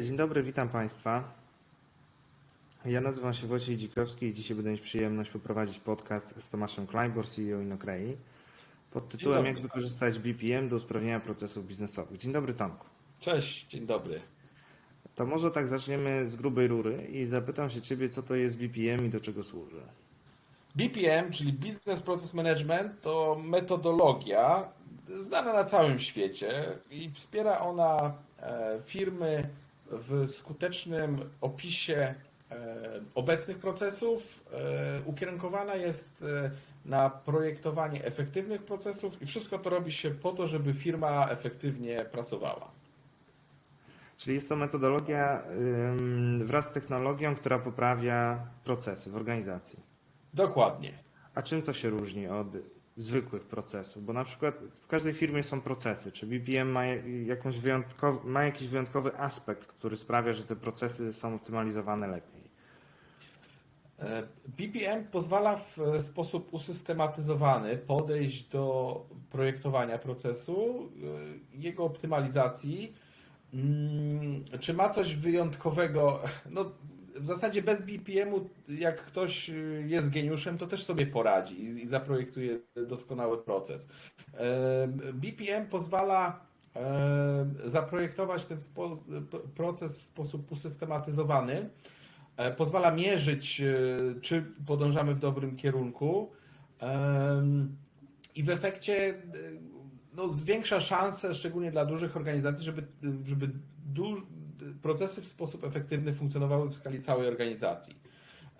Dzień dobry, witam Państwa. Ja nazywam się Wojciech Dzikowski i dzisiaj będę mieć przyjemność poprowadzić podcast z Tomaszem Kleinbor, CEO Inokrei, pod tytułem. Jak wykorzystać BPM do usprawnienia procesów biznesowych. Dzień dobry Tomku. Cześć, dzień dobry. To może tak zaczniemy z grubej rury i zapytam się Ciebie, co to jest BPM i do czego służy. BPM, czyli Business Process Management, to metodologia znana na całym świecie i wspiera ona e, firmy w skutecznym opisie e, obecnych procesów. E, Ukierunkowana jest e, na projektowanie efektywnych procesów i wszystko to robi się po to, żeby firma efektywnie pracowała. Czyli jest to metodologia wraz z technologią, która poprawia procesy w organizacji. Dokładnie. A czym to się różni od zwykłych procesów? Bo na przykład w każdej firmie są procesy. Czy BPM ma, jakąś wyjątkowy, ma jakiś wyjątkowy aspekt, który sprawia, że te procesy są optymalizowane lepiej? E, BPM pozwala w e, sposób usystematyzowany podejść do projektowania procesu, e, jego optymalizacji. Mm, Czy ma coś wyjątkowego? No, w zasadzie bez BPM-u, jak ktoś e, jest geniuszem, to też sobie poradzi i, i zaprojektuje doskonały proces. E, BPM pozwala e, zaprojektować ten proces w sposób usystematyzowany. E, pozwala mierzyć, e, czy podążamy w dobrym kierunku i w efekcie e, no, zwiększa szanse, szczególnie dla dużych organizacji, żeby, żeby duż, procesy w sposób efektywny funkcjonowały w skali całej organizacji.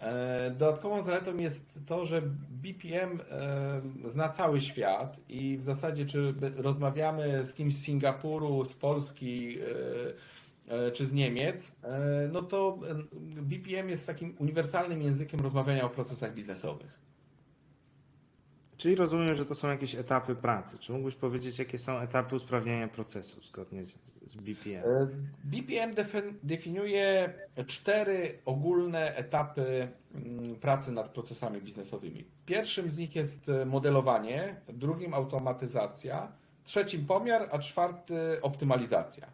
E, Dodatkową zaletą jest to, że BPM e, zna cały świat i w zasadzie, czy rozmawiamy z kimś z Singapuru, z Polski, e, czy z Niemiec, no to BPM jest takim uniwersalnym językiem rozmawiania o procesach biznesowych. Czyli rozumiem, że to są jakieś etapy pracy. Czy mógłbyś powiedzieć, jakie są etapy usprawniania procesu zgodnie z, z BPM? E, BPM defi- definiuje cztery ogólne etapy mm, pracy nad procesami biznesowymi. Pierwszym z nich jest e, modelowanie, drugim automatyzacja, trzecim pomiar, a czwarty optymalizacja.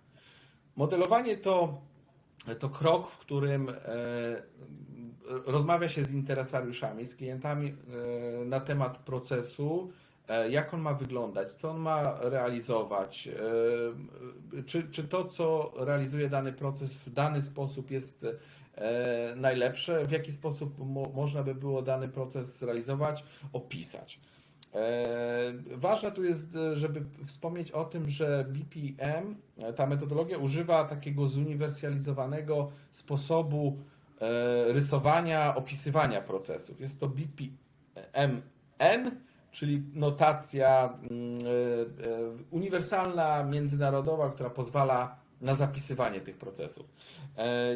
Modelowanie to, to krok, w którym e, rozmawia się z interesariuszami, z klientami e, na temat procesu, e, jak on ma wyglądać, co on ma realizować, czy, czy to, co realizuje dany proces w dany sposób jest najlepsze, w jaki sposób mo, można by było dany proces zrealizować, opisać. E, Ważne tu jest, e, żeby wspomnieć o tym, że BPM, e, ta metodologia używa takiego zuniwersalizowanego sposobu rysowania, opisywania procesów. Jest to BPMN, czyli notacja mm, uniwersalna, międzynarodowa, która pozwala na zapisywanie tych procesów.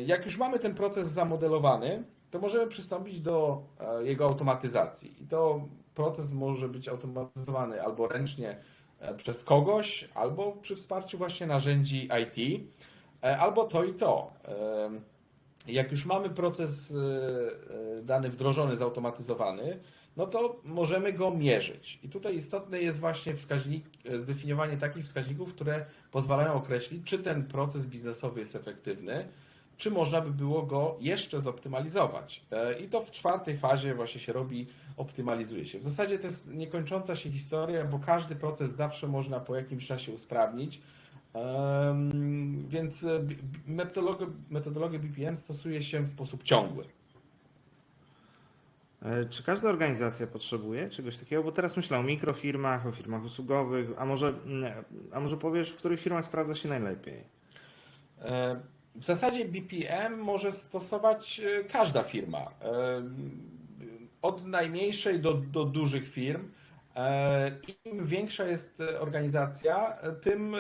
Jak już mamy ten proces zamodelowany, to możemy przystąpić do jego automatyzacji. I to proces może być automatyzowany albo ręcznie e, przez kogoś, albo przy wsparciu właśnie narzędzi IT, e, albo to i to. E, Jak już mamy proces dany wdrożony, zautomatyzowany, no to możemy go mierzyć. I tutaj istotne jest właśnie wskaźnik, zdefiniowanie takich wskaźników, które pozwalają określić, czy ten proces biznesowy jest efektywny, czy można by było go jeszcze zoptymalizować. E, I to w czwartej fazie właśnie się robi, optymalizuje się. W zasadzie to jest niekończąca się historia, bo każdy proces zawsze można po jakimś czasie usprawnić. Więc e, metodologię, metodologię BPM stosuje się w sposób ciągły. E, Czy każda organizacja potrzebuje czegoś takiego? Bo teraz myślę o mikrofirmach, o firmach usługowych, a może, mm, a może powiesz, w których firmach sprawdza się najlepiej? E, W zasadzie BPM może stosować e, każda firma. E, Od najmniejszej do, do dużych firm. E, Im większa jest organizacja, tym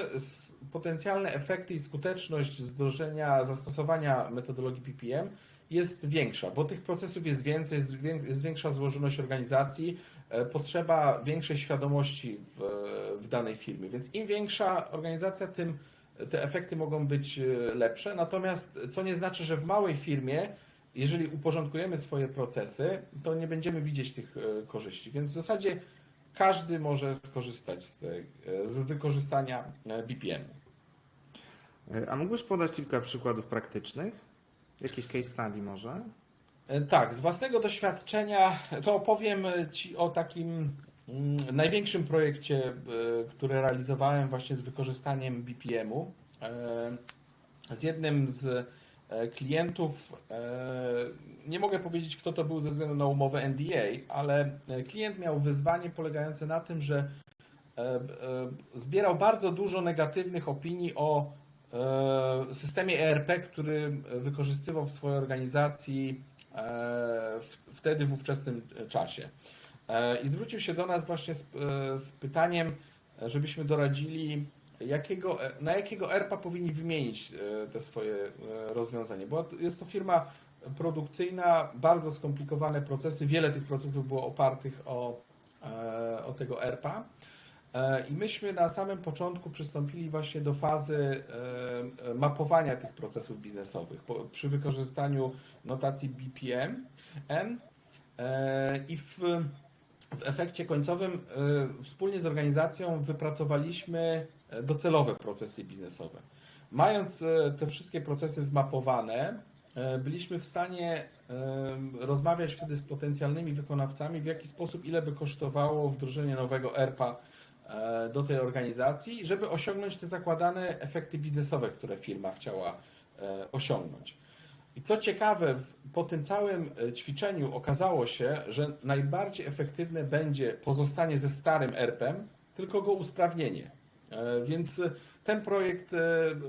potencjalne efekty i skuteczność wdrożenia, zastosowania metodologii BPM jest większa, bo tych procesów jest więcej, jest wię- jest większa złożoność organizacji, potrzeba większej świadomości w, w danej firmie. Więc im większa organizacja, tym te efekty mogą być e, lepsze. Natomiast co nie znaczy, że w małej firmie, jeżeli uporządkujemy swoje procesy, to nie będziemy widzieć tych e, korzyści. Więc w zasadzie każdy może skorzystać z, tej, e, z wykorzystania BPM. A mógłbyś podać kilka przykładów praktycznych? Jakieś case study może? Tak, z własnego doświadczenia to opowiem Ci o takim największym projekcie, e, który realizowałem właśnie z wykorzystaniem BPM-u. E, Z jednym z e, klientów, nie mogę powiedzieć kto to był ze względu na umowę NDA, ale klient miał wyzwanie polegające na tym, że zbierał bardzo dużo negatywnych opinii o systemie ERP, który wykorzystywał w swojej organizacji wtedy w ówczesnym czasie. E, I zwrócił się do nas właśnie z, e, z pytaniem, żebyśmy doradzili, jakiego, e, na jakiego ERPA powinni wymienić e, te swoje e, rozwiązanie. Bo jest to firma produkcyjna, bardzo skomplikowane procesy, wiele tych procesów było opartych o, e, o tego ERPA. E, I myśmy na samym początku przystąpili właśnie do fazy e, mapowania tych procesów biznesowych przy wykorzystaniu notacji BPM. E, I w, w efekcie końcowym e, wspólnie z organizacją wypracowaliśmy e, docelowe procesy biznesowe. Mając e, te wszystkie procesy zmapowane, byliśmy w stanie rozmawiać wtedy z potencjalnymi wykonawcami, w jaki sposób, ile by kosztowało wdrożenie nowego ERPA do tej organizacji, żeby osiągnąć te zakładane efekty biznesowe, które firma chciała osiągnąć. I co ciekawe, po tym całym e, ćwiczeniu okazało się, że najbardziej efektywne będzie pozostanie ze starym ERP-em, tylko go usprawnienie. E, Więc e, ten projekt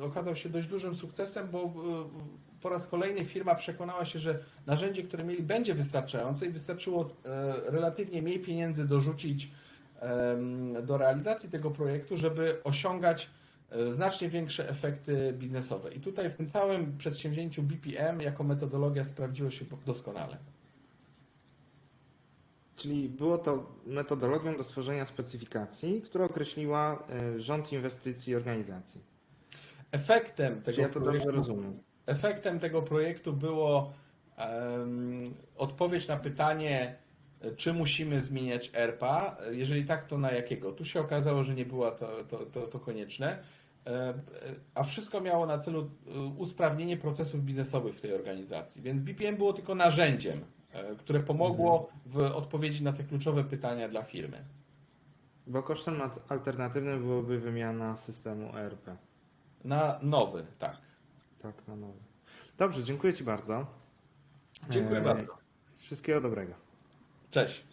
okazał się dość dużym sukcesem, bo po raz kolejny firma przekonała się, że narzędzie, które mieli, będzie wystarczające i wystarczyło relatywnie mniej pieniędzy dorzucić do realizacji tego projektu, żeby osiągać znacznie większe efekty biznesowe. I tutaj w tym całym przedsięwzięciu BPM jako metodologia sprawdziło się doskonale. Czyli było to metodologią do stworzenia specyfikacji, która określiła e, rząd inwestycji organizacji. Efektem tego ja to dobrze projektu, rozumiem? efektem tego projektu było em, odpowiedź na pytanie, e, czy musimy zmieniać ERPA. Jeżeli tak, to na jakiego? Tu się okazało, że nie było to, to, to, to konieczne. E, e, A wszystko miało na celu e, usprawnienie procesów biznesowych w tej organizacji. Więc BPM było tylko narzędziem, które pomogło w odpowiedzi na te kluczowe pytania dla firmy. Bo kosztem nat- alternatywnym byłoby wymiana systemu ERP. Na nowy, tak. Tak, na nowy. Dobrze, dziękuję Ci bardzo. Dziękuję bardzo. Wszystkiego dobrego. Cześć.